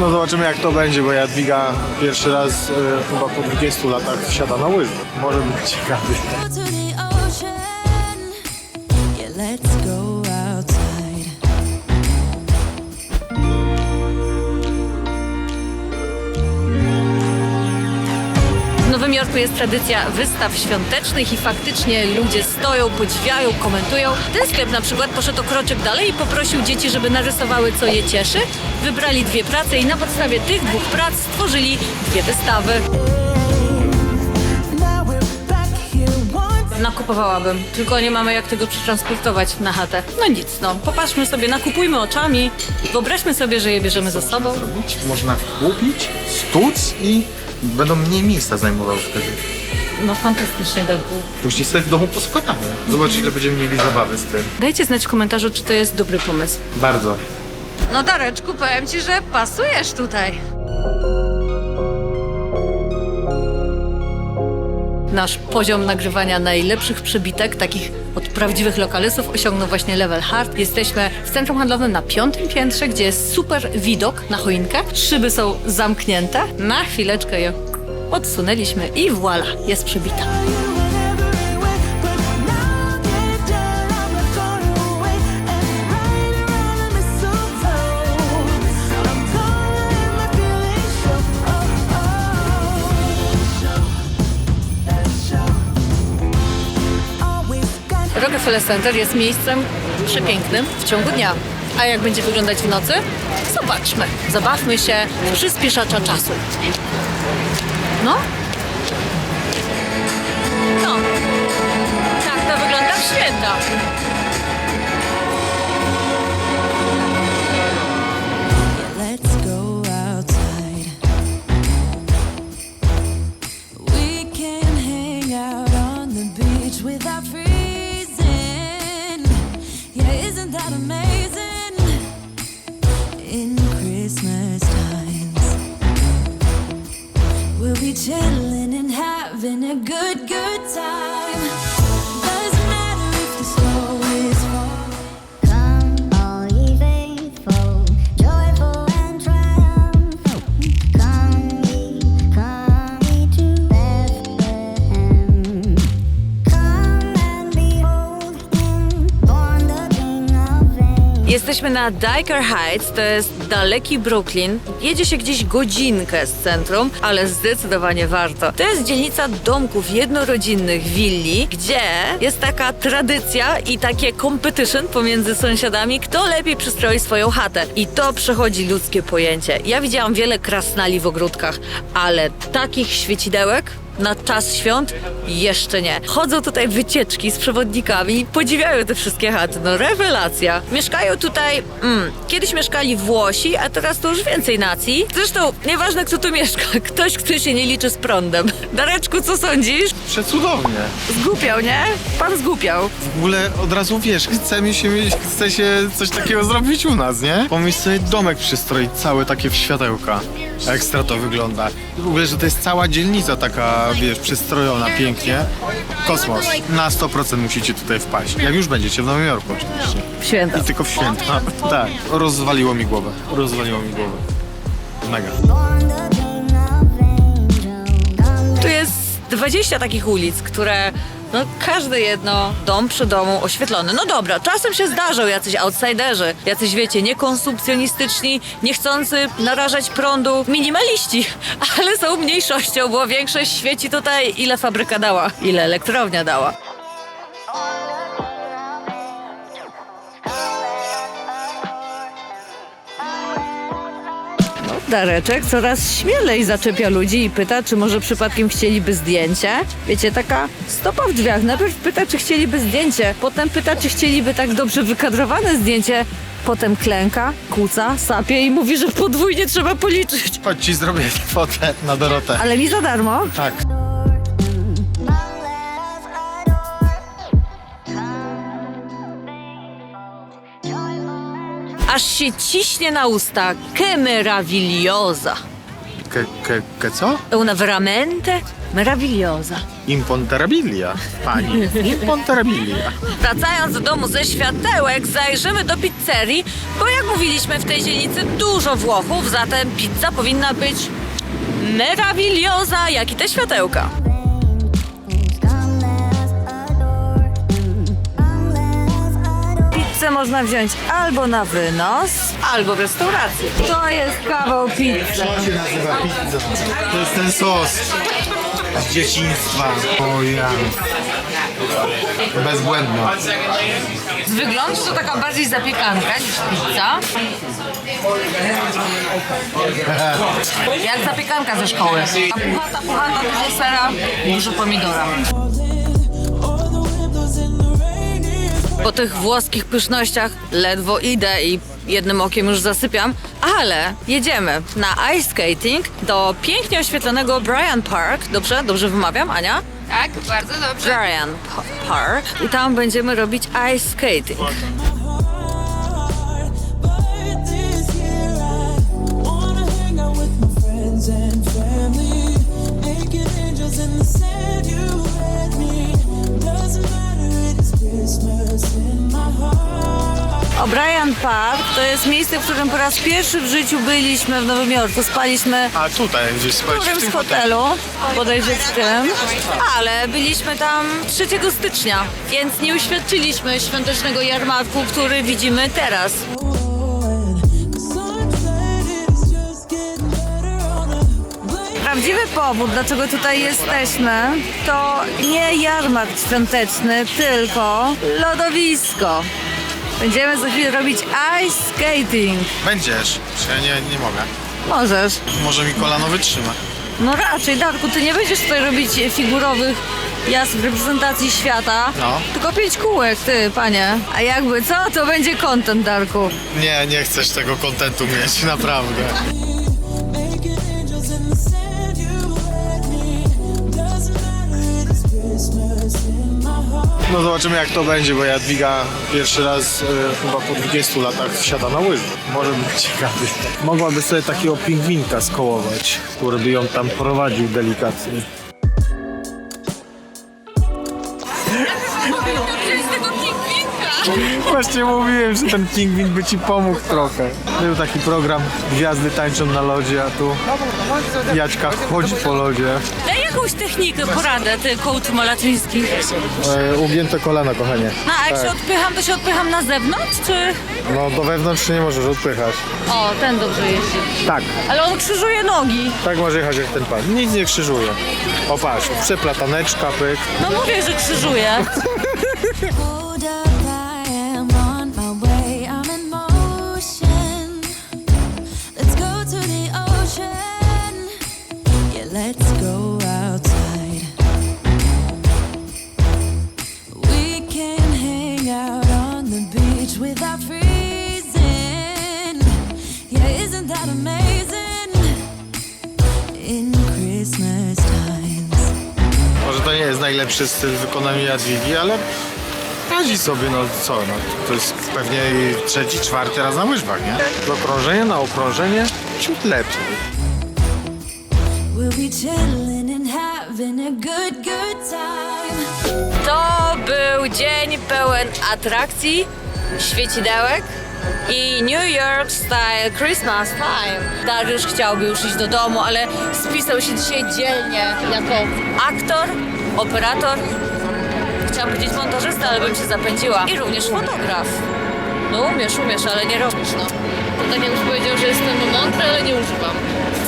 No zobaczymy jak to będzie, bo Jadwiga pierwszy raz e, chyba po 20 latach wsiada na łyżwy. Może być ciekawy. Nowym Jorku jest tradycja wystaw świątecznych i faktycznie ludzie stoją, podziwiają, komentują. Ten sklep na przykład poszedł o kroczek dalej i poprosił dzieci, żeby narysowały, co je cieszy. Wybrali dwie prace i na podstawie tych dwóch prac stworzyli dwie wystawy. Nakupowałabym, tylko nie mamy jak tego przetransportować na chatę. No nic, no. Popatrzmy sobie, nakupujmy oczami. Wyobraźmy sobie, że je bierzemy ze sobą. Można kupić, stłuc i będą mniej miejsca zajmowały wtedy. No fantastycznie tak było. Później sobie w domu poskładamy. Zobacz ile będziemy mieli zabawy z tym. Dajcie znać w komentarzu, czy to jest dobry pomysł. Bardzo. No Dareczku, powiem ci, że pasujesz tutaj. Nasz poziom nagrywania najlepszych przebitek, takich od prawdziwych lokalistów, osiągnął właśnie level hard. Jesteśmy w centrum handlowym na piątym piętrze, gdzie jest super widok na choinkę. Szyby są zamknięte. Na chwileczkę je odsunęliśmy i voila, jest przebita. Rockefeller Center jest miejscem przepięknym w ciągu dnia. A jak będzie wyglądać w nocy? Zobaczmy. Zabawmy się przyspieszacza czasu. No. Having a good, good Jesteśmy na Diker Heights, to jest daleki Brooklyn. Jedzie się gdzieś godzinkę z centrum, ale zdecydowanie warto. To jest dzielnica domków jednorodzinnych, willi, gdzie jest taka tradycja i takie competition pomiędzy sąsiadami, kto lepiej przystroi swoją chatę. I to przechodzi ludzkie pojęcie. Ja widziałam wiele krasnali w ogródkach, ale takich świecidełek na czas świąt? Jeszcze nie. Chodzą tutaj wycieczki z przewodnikami podziwiają te wszystkie chaty. No rewelacja. Mieszkają tutaj, mm, kiedyś mieszkali Włosi, a teraz to już więcej nacji. Zresztą nieważne kto tu mieszka, ktoś, kto się nie liczy z prądem. Dareczku, co sądzisz? Przecudownie. Zgłupiał, nie? Pan zgłupiał. W ogóle od razu wiesz, chce mi się mieć, chce się coś takiego zrobić u nas, nie? Pomyśl sobie domek przystroić cały takie w światełka. Ekstra to wygląda. W ogóle, że to jest cała dzielnica taka, wiesz, przystrojona pięknie. Kosmos. Na 100% musicie tutaj wpaść. Jak już będziecie w Nowym Jorku oczywiście. Święta. I tylko w święta. Tak. Rozwaliło mi głowę. Rozwaliło mi głowę. Mega. Tu jest 20 takich ulic, które no każde jedno, dom przy domu oświetlony. No dobra, czasem się zdarzą jacyś outsiderzy, jacyś wiecie, niekonsumpcjonistyczni, niechcący narażać prądu minimaliści, ale są mniejszością, bo większość świeci tutaj ile fabryka dała, ile elektrownia dała. Dareczek coraz śmielej zaczepia ludzi i pyta, czy może przypadkiem chcieliby zdjęcie. Wiecie, taka stopa w drzwiach. Najpierw pyta, czy chcieliby zdjęcie, potem pyta, czy chcieliby tak dobrze wykadrowane zdjęcie. Potem klęka, kłóca, sapie i mówi, że podwójnie trzeba policzyć. Chodź ci zrobię fotę na Dorotę. Ale mi za darmo. Tak. Aż się ciśnie na usta. Que meravigliosa. Ke, ke, ke co? Una veramente meravigliosa. Imponterabilia, pani. Imponterabilia. Wracając do domu ze światełek, zajrzymy do pizzerii, bo jak mówiliśmy w tej dzielnicy dużo Włochów, zatem pizza powinna być meravigliosa, jak i te światełka. Pizzę można wziąć albo na wynos, albo w restauracji. To jest kawał pizzy. To się nazywa pizza. To jest ten sos z dzieciństwa. O ja. Bezbłędna. Z wyglądu to taka bardziej zapiekanka niż pizza. Jak zapiekanka ze szkoły. A puchata, puchata, dużo sera, dużo pomidora. Po tych włoskich pysznościach ledwo idę i jednym okiem już zasypiam, ale jedziemy na ice skating do pięknie oświetlonego Bryan Park. Dobrze? Dobrze wymawiam, Ania? Tak, bardzo dobrze. Bryan Pa- Park i tam będziemy robić ice skating. O'Brien Park to jest miejsce, w którym po raz pierwszy w życiu byliśmy w Nowym Jorku. Spaliśmy A tutaj gdzieś w spać którymś hotelu, bodajże w tym, ale byliśmy tam 3 stycznia, więc nie uświadczyliśmy świątecznego jarmarku, który widzimy teraz. Powód, dlaczego tutaj jesteśmy, to nie jarmark świąteczny, tylko lodowisko. Będziemy za chwilę robić ice skating. Będziesz. Czy ja nie, nie mogę. Możesz. Może mi kolano wytrzyma. No raczej, Darku, ty nie będziesz tutaj robić figurowych jazd w reprezentacji świata, No. tylko pięć kółek, ty, panie. A jakby co, to będzie content, Darku. Nie, nie chcesz tego kontentu mieć, naprawdę. No zobaczymy jak to będzie, bo Jadwiga pierwszy raz e, chyba po 20 latach wsiada na łyżwy. Może być ciekawy. Mogłaby sobie takiego pingwinka skołować, który by ją tam prowadził delikatnie. Właśnie mówiłem, że ten pingwin by ci pomógł trochę. Był taki program Gwiazdy tańczą na lodzie, a tu Jaćka chodzi po lodzie. Daj jakąś technikę, poradę, ty coach Malaczyński. E, ugięte kolana, kochanie. No, a jak się odpycham, to się odpycham na zewnątrz, czy... No do wewnątrz nie możesz odpychać. O, ten dobrze jeździ. Tak, Ale on krzyżuje nogi. tak może jechać jak ten pan. Nic nie krzyżuje. O patrz, przeplataneczka, pyk. No mówię, że krzyżuje. Może to nie jest najlepszy styl wykonania Jadwigi, ale radzi sobie, no co, no to jest pewnie trzeci, czwarty raz na łyżwach, nie? Z okrążenia na okrążenie ciut lepiej. To był dzień pełen atrakcji, świecidełek i New York Style Christmas Time. Dariusz chciałby już iść do domu, ale spisał się dzisiaj dzielnie jako aktor, operator, chciałam powiedzieć montażysta, ale bym się zapędziła. I również fotograf. No umiesz, umiesz, ale nie robisz, no. To tak jakbyś powiedział, że jestem mądry, ale nie używam.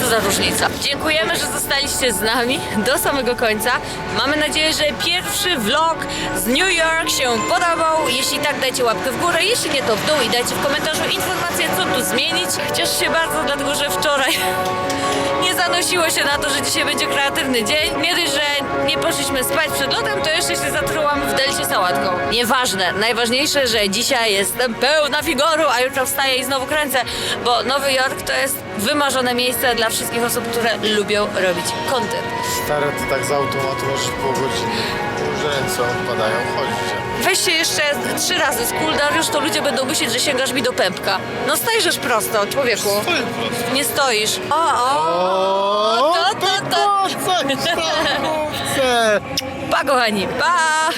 Co za różnica. Dziękujemy, że zostaliście z nami do samego końca. Mamy nadzieję, że pierwszy vlog z New York się podobał. Jeśli tak, dajcie łapkę w górę. Jeśli nie, to w dół i dajcie w komentarzu informację, co tu zmienić. Cieszę się bardzo, dlatego że wczoraj nie zanosiło się na to, że dzisiaj będzie kreatywny dzień. Nie że nie poszliśmy spać przed lotem, to jeszcze się zatrułam w delcie sałatką. Nieważne. Najważniejsze, że dzisiaj jestem pełna figoru, a jutro wstaję i znowu kręcę, bo Nowy Jork to jest wymarzone miejsce dla wszystkich osób, które lubią robić content. Stare to tak z automatu możesz pół godziny. Że ręce odpadają, chodźcie. Weź się jeszcze trzy razy skul, Dariusz, to ludzie będą myśleć, że sięgasz mi do pępka. No stajesz prosto, człowieku. Stoję po prostu. Nie stoisz. O, o, O, to, to, to. Główce. Pa, kochani, pa!